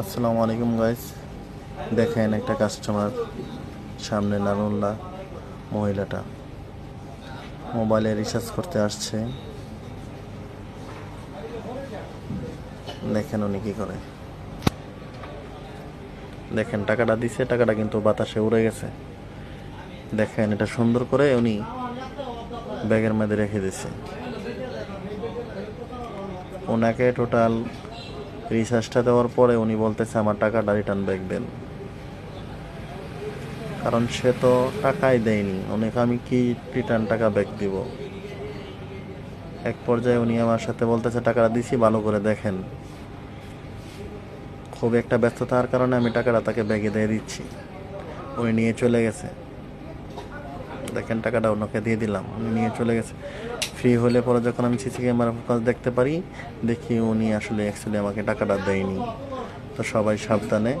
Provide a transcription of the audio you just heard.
আসসালামু আলাইকুম গাইস দেখেন একটা কাস্টমার সামনে নানুল্লা মহিলাটা মোবাইলে রিচার্জ করতে আসছে। দেখেন উনি কি করে। দেখেন, টাকাটা দিছে, টাকাটা কিন্তু বাতাসে উড়ে গেছে। দেখেন, এটা সুন্দর করে উনি ব্যাগের মধ্যে রেখে দিছে। ওনাকে টোটাল রিচার্জটা দেওয়ার পরে উনি বলতেছে, আমার টাকাটা রিটার্ন ব্যাক দেন। কারণ সে তো টাকাই দেয়নি। ওনাকে আমি কি রিটার্ন টাকা ব্যাক দিব? এক পর্যায়ে উনি আমার সাথে বলতেছে, টাকাটা দিছি, ভালো করে দেখেন। খুব একটা ব্যস্ততার কারণে আমি টাকাটা তাকে ব্যাগে দিয়ে দিচ্ছি। উনি নিয়ে চলে গেছে। দেখেন, টাকাটা ওনাকে দিয়ে দিলাম। উনি নিয়ে চলে গেছে। ফ্রি হলে পরে যখন আমি সিসি ক্যামেরা ফোকাস দেখতে পারি, দেখি উনি আসলে অ্যাকচুয়ালি আমাকে টাকাটা দেয়নি। তো সবাই সাবধানে।